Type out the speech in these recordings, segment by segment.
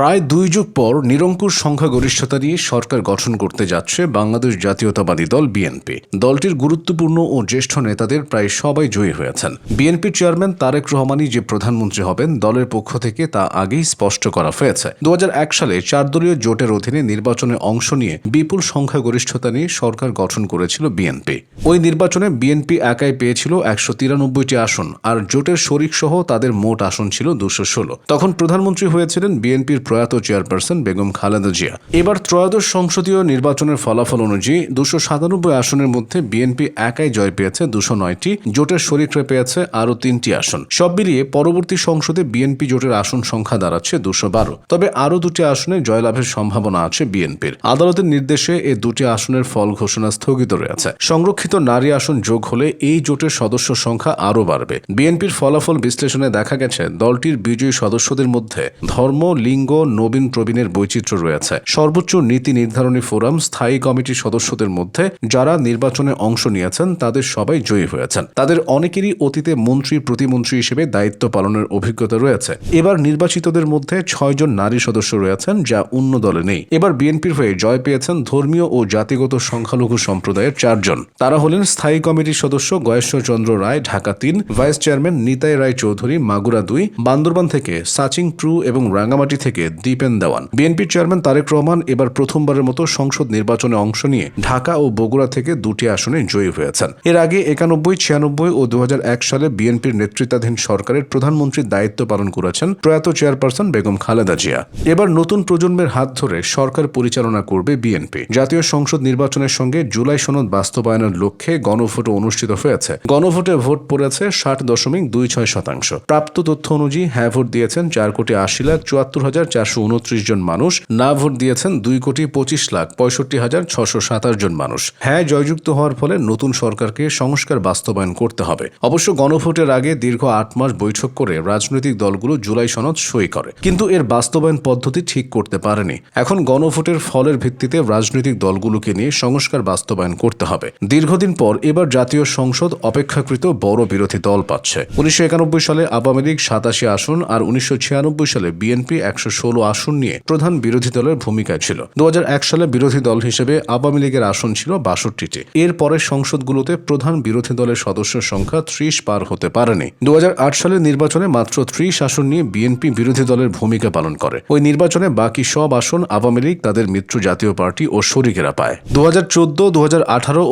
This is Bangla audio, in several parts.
প্রায় দুই যুগ পর নিরঙ্কুশ সংখ্যাগরিষ্ঠতা নিয়ে সরকার গঠন করতে যাচ্ছে বাংলাদেশ জাতীয়তাবাদী দল বিএনপি। দলটির গুরুত্বপূর্ণ ও জ্যেষ্ঠ নেতাদের প্রায় সবাই জয়ী হয়েছেন। বিএনপির চেয়ারম্যান তারেক রহমানই যে প্রধানমন্ত্রী হবেন, দলের পক্ষ থেকে তা আগেই স্পষ্ট করা হয়েছে। দু হাজার এক সালে চার দলীয় জোটের অধীনে নির্বাচনে অংশ নিয়ে বিপুল সংখ্যাগরিষ্ঠতা নিয়ে সরকার গঠন করেছিল বিএনপি। ওই নির্বাচনে বিএনপি একাই পেয়েছিল একশো তিরানব্বইটি আসন, আর জোটের শরিক সহ তাদের মোট আসন ছিল দুশো ষোলো। তখন প্রধানমন্ত্রী হয়েছিলেন বিএনপির প্রয়াত চেয়ারপারসন বেগম খালেদা জিয়া। এবার ত্রয়োদশ সংসদীয় নির্বাচনের ফলাফল অনুযায়ী দুশো সাতানব্বই আসনের মধ্যে বিএনপি একাই জয় পেয়েছে দুশো নয়টি, জোটের শরিকরা পেয়েছে আরও তিনটি আসন। সব মিলিয়ে পরবর্তী সংসদে বিএনপি জোটের আসন সংখ্যা দাঁড়াচ্ছে দুশো বারো। তবে আরও দুটি আসনে জয়লাভের সম্ভাবনা আছে বিএনপির। আদালতের নির্দেশে এ দুটি আসনের ফল ঘোষণা স্থগিত রয়েছে। সংরক্ষিত নারী আসন যোগ হলে এই জোটের সদস্য সংখ্যা আরও বাড়বে। বিএনপির ফলাফল বিশ্লেষণে দেখা গেছে, দলটির বিজয়ী সদস্যদের মধ্যে ধর্ম, লিঙ্গ নবীন প্রবীণের বৈচিত্র্য রয়েছে। সর্বোচ্চ নীতি নির্ধারণী ফোরাম, স্থায়ী কমিটির সদস্যদের মধ্যে যারা নির্বাচনে অংশ নিয়েছেন, তাদের সবাই জয়ী হয়েছেন। তাদের অনেকেরই অতীতে মন্ত্রী, প্রতিমন্ত্রী হিসেবে দায়িত্ব পালনের অভিজ্ঞতা রয়েছে। এবার নির্বাচিতদের মধ্যে ছয়জন নারী সদস্য রয়েছেন, যা অন্য দলে নেই। এবার বিএনপির হয়ে জয় পেয়েছেন ধর্মীয় ও জাতিগত সংখ্যালঘু সম্প্রদায়ের চারজন তারা হলেন স্থায়ী কমিটির সদস্য গয়েশ্বর চন্দ্র রায়, ঢাকা তিন, ভাইস চেয়ারম্যান নিতাই রায় চৌধুরী মাগুরা দুই, বান্দরবান থেকে সাচিং ট্রু এবং রাঙ্গামাটি থেকে দীপেন দেওয়ান। বিএনপির চেয়ারম্যান তারেক রহমান এবার প্রথমবারের মতো সংসদ নির্বাচনে অংশ নিয়ে ঢাকা ও বগুড়া থেকে দুটি আসনে জয়ী হয়েছেন। এর আগে একানব্বই, ছিয়ানব্বই ও দু হাজার এক সালে বিএনপির নেতৃত্বাধীন সরকারের প্রধানমন্ত্রীর দায়িত্ব পালন করেছেন প্রয়াত চেয়ারপারসন বেগম খালেদা জিয়া। এবার নতুন প্রজন্মের হাত ধরে সরকার পরিচালনা করবে বিএনপি। জাতীয় সংসদ নির্বাচনের সঙ্গে জুলাই সনদ বাস্তবায়নের লক্ষ্যে গণভোটও অনুষ্ঠিত হয়েছে। গণভোটে ভোট পড়েছে ষাট দশমিক দুই ছয় শতাংশ। প্রাপ্ত তথ্য অনুযায়ী হ্যাঁ ভোট দিয়েছেন চার কোটি আশি লাখ চুয়াত্তর হাজার চারশো উনত্রিশ জন মানুষ। না ভোট দিয়েছেন দুই কোটি পঁচিশ লাখ পঁয়ষট্টি হাজার ছশো সাতাশ জন মানুষ। হ্যাঁ জয়যুক্ত হওয়ার ফলে নতুন সরকারকে সংস্কার বাস্তবায়ন করতে হবে। অবশ্য গণভোটের আগে দীর্ঘ আট মাস বৈঠক করে রাজনৈতিক দলগুলো জুলাই সনদ সই করে। কিন্তু এর বাস্তবায়ন পদ্ধতি ঠিক করতে পারেনি। এখন গণভোটের ফলের ভিত্তিতে রাজনৈতিক দলগুলোকে নিয়ে সংস্কার বাস্তবায়ন করতে হবে। দীর্ঘদিন পর এবার জাতীয় সংসদ অপেক্ষাকৃত বড় বিরোধী দল পাচ্ছে। উনিশশো একানব্বই সালে আওয়ামী লীগ সাতাশি আসন আর উনিশশো ছিয়ানব্বই সালে বিএনপি একশো ষোলো আসন নিয়ে প্রধান বিরোধী দলের ভূমিকায় ছিল। দু হাজার এক সালে বিরোধী দল হিসেবে আওয়ামী লীগের আসন ছিল বাষট্টিটি। এর পরের সংসদগুলোতে প্রধান বিরোধী দলের সদস্য সংখ্যা ত্রিশ পার হতে পারেনি। দু সালের নির্বাচনে মাত্র ত্রিশ আসন নিয়ে বিএনপি বিরোধী দলের ভূমিকা পালন করে। ওই নির্বাচনে বাকি সব আসন আওয়ামী লীগ, তাদের মিত্র জাতীয় পার্টি ও শরিকেরা পায়। দু হাজার চোদ্দ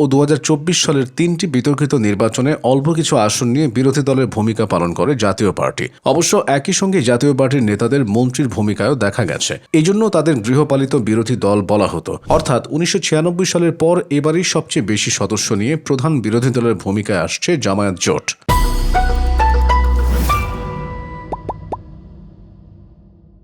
ও দু সালের তিনটি বিতর্কিত নির্বাচনে অল্প কিছু আসন নিয়ে বিরোধী দলের ভূমিকা পালন করে জাতীয় পার্টি। অবশ্য একই সঙ্গে জাতীয় পার্টির নেতাদের মন্ত্রীর ভূমিকায়ও দেখা গেছে। এজন্য তাদের গৃহপালিত বিরোধী দল বলা হতো। অর্থাৎ উনিশশো ছিয়ানব্বই সালের পর এবারই সবচেয়ে বেশি সদস্য নিয়ে প্রধান বিরোধী দলের ভূমিকায় আসছে জামায়াত জোট।